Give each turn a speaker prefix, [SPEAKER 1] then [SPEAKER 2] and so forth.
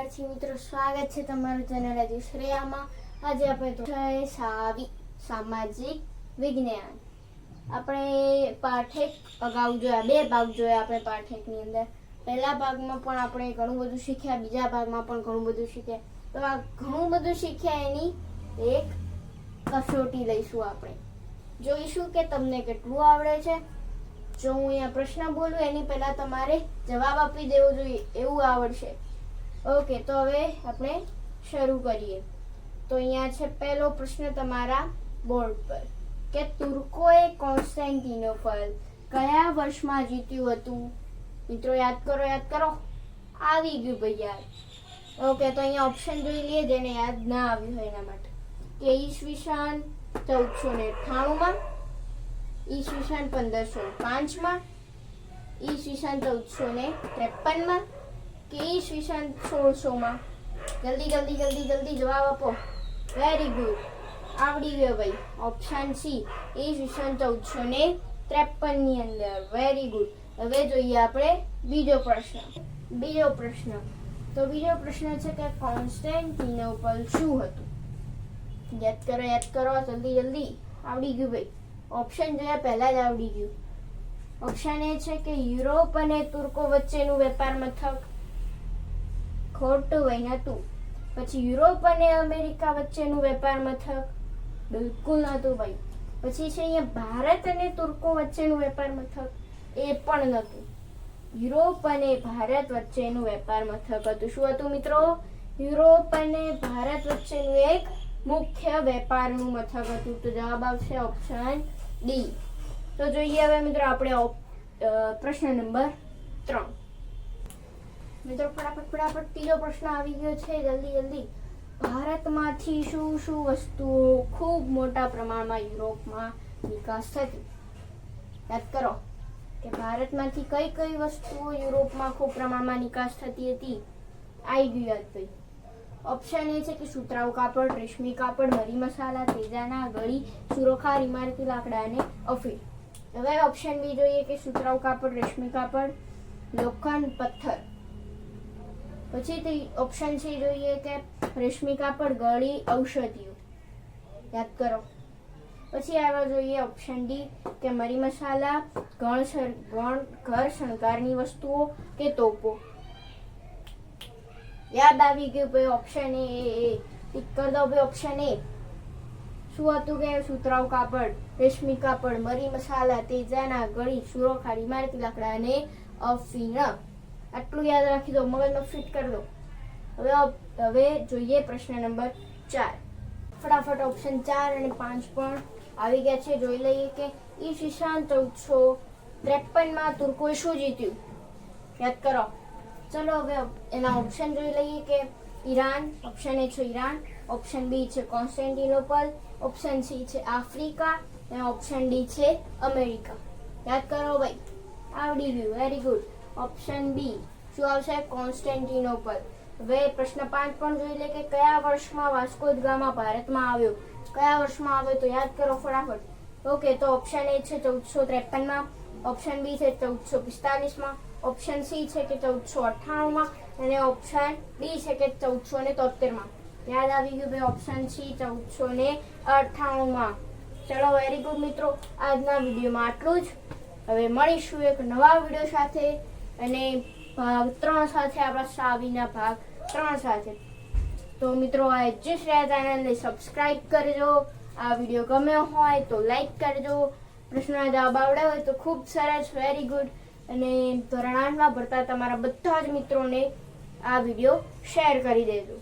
[SPEAKER 1] વિદ્યાર્થી મિત્રો, સ્વાગત છે તમારું ચેનલ આજે શ્રેયામાં આજે આપણે સાવી, સામાજિક વિજ્ઞાન. આપણે પાઠક અગાઉ જોયા, બે ભાગ જોયા આપણે પાઠકની અંદર. પહેલા ભાગમાં પણ આપણે ઘણું બધું શીખ્યા, બીજા ભાગમાં પણ ઘણું બધું શીખ્યા. તો આ ઘણું બધું શીખ્યા એની એક કસોટી લઈશું આપણે. જોઈશું કે તમને કેટલું આવડે છે. જો હું અહીંયા પ્રશ્ન બોલું, એની પહેલા તમારે જવાબ આપી દેવો જોઈએ, એવું આવડશે. ઓકે, તો હવે આપણે શરૂ કરીએ. તો અહીંયા છે પહેલો પ્રશ્ન તમારા બોર્ડ પર કે તુર્કોએ કોન્સ્ટેન્ટિનોપલ કયા વર્ષમાં જીત્યું હતું? મિત્રો, યાદ કરો યાદ કરો. આવી ગયું ભાઈ યાદ ઓકે, તો અહીંયા ઓપ્શન જોઈ લઈએ જેને યાદ ના આવ્યું હોય એના માટે. કે ઈસવીસન ચૌદસો ને અઠ્ઠાણુંમાં, ઈસવીસન પંદરસો પાંચમાં, ઈસવીસન ચૌદસો ને ત્રેપનમાં કે ઈસવીસન સોળસોમાં જલ્દી જલ્દી જલ્દી જલ્દી જવાબ આપો. વેરી ગુડ આવડી ગયો ભાઈ. ઓપ્શન સી ઈસવીસન ચૌદસો ને ત્રેપનની અંદર. વેરી ગુડ હવે જોઈએ આપણે બીજો પ્રશ્ન. બીજો પ્રશ્ન. તો બીજો પ્રશ્ન છે કે કોન્સ્ટેન્ટિનોપલ શું હતું? યાદ કરો યાદ કરો. જલ્દી જલ્દી. આવડી ગયું ભાઈ. ઓપ્શન જોયા પહેલાં જ આવડી ગયું. ઓપ્શન એ છે કે યુરોપ અને તુર્કો વચ્ચેનું વેપાર મથક ખોટું હતું પછી યુરોપ અને અમેરિકા વચ્ચેનું વેપાર મથક બિલકુલ નહોતું ભાઈ. પછી છે અહીંયા ભારત અને તુર્કો વચ્ચેનું વેપાર મથક એ પણ નહોતું યુરોપ અને ભારત વચ્ચેનું વેપાર મથક હતું. શું હતું મિત્રો? યુરોપ અને ભારત વચ્ચેનું એક મુખ્ય વેપારનું મથક હતું. તો જવાબ આવશે ઓપ્શન ડી તો જોઈએ હવે મિત્રો આપણે પ્રશ્ન નંબર ત્રણ. મિત્રો ફટાફટ ફટાફટ ત્રીજો પ્રશ્ન આવી ગયો છે, જલ્દી જલ્દી. ભારતમાંથી શું શું વસ્તુઓ ખૂબ મોટા પ્રમાણમાં યુરોપમાં નિકાસ થતી? યાદ કરો કે ભારતમાંથી કઈ કઈ વસ્તુઓ યુરોપમાં ખૂબ પ્રમાણમાં નિકાસ થતી હતી? આવી ગયું યાદ ભાઈ ઓપ્શન એ છે કે સુતરાઉ કાપડ, રેશમી કાપડ, મરી મસાલા, તેજાના ગળી, સુરોખા ઇમારતી લાકડા અને અફીણ. હવે ઓપ્શન બી જોઈએ કે સુતરાઉ કાપડ, રેશમી કાપડ, લોખંડ, પથ્થર. પછી તે ઓપ્શન છે જોઈએ કે રેશમી કાપડ ગળી ઔષધિઓ. યાદ કરો. પછી આવ્યા જોઈએ ઓપ્શન ડી કે મરી મસાલા ગણ ગણ ઘર શણગારની વસ્તુઓ કે તોપો. યાદ આવી ગયું ભાઈ ઓપ્શન એ એ, ટીક કરી દો ભાઈ ઓપ્શન એ શું હતું કે સુતરાઉ કાપડ રેશમી કાપડ મરી મસાલા તેજાના ગળી સુરોખાડી ઇમારતી લાકડા અને અફીણ. આટલું યાદ રાખી દો, મગજમાં ફિટ કરી દો. હવે હવે જોઈએ પ્રશ્ન નંબર ચાર. ફટાફટ ઓપ્શન ચાર અને પાંચ પણ આવી ગયા છે. જોઈ લઈએ કે ઈસવીસન ચૌદસો ત્રેપનમાં તુર્કોએ શું જીત્યું? યાદ કરો. ચલો હવે એના ઓપ્શન જોઈ લઈએ કે ઈરાન ઓપ્શન એ છે ઈરાન ઓપ્શન બી છે કોન્સ્ટેન્ટિનોપલ ઓપ્શન સી છે આફ્રિકા, અને ઓપ્શન ડી છે અમેરિકા. યાદ કરો ભાઈ. આવડી ગયું. વેરી ગુડ ઓપ્શન બી શું આવશે? કોન્સ્ટેન્ટિનોપલ. હવે પ્રશ્ન પાંચ પણ જોઈ લે કે કયા વર્ષમાં વાસ્કો ગામા ભારતમાં આવ્યો? કયા વર્ષમાં આવ્યો તો યાદ કરો ફટાફટ. ઓકે તો ઓપ્શન એ છે ચૌદસો ત્રેપનમાં. ઓપ્શન બી છે ચૌદસો પિસ્તાલીસમાં. ઓપ્શન સી છે કે ચૌદસો અઠ્ઠાણુંમાં. અને ઓપ્શન ડી છે કે ચૌદસો ને તોતેરમાં યાદ આવી ગયું ભાઈ ઓપ્શન સી ચૌદસો ને અઠ્ઠાણુંમાં. ચલો વેરી ગુડ મિત્રો, આજના વિડીયોમાં આટલું જ. હવે મળીશું એક નવા વીડિયો સાથે. અને ભાગ ત્રણ સાથે આપણા સાવીના ભાગ ત્રણ સાથે. તો મિત્રો, આ એડજસ્ટ રહ્યા ચેનલને સબસ્ક્રાઈબ કરજો. આ વીડિયો ગમ્યો હોય તો લાઈક કરજો. પ્રશ્નના જવાબ આવડ્યા હોય તો ખૂબ સરસ વેરી ગુડ અને ધોરણ આઠમાં ભરતા તમારા બધા જ મિત્રોને આ વીડિયો શેર કરી દેજો.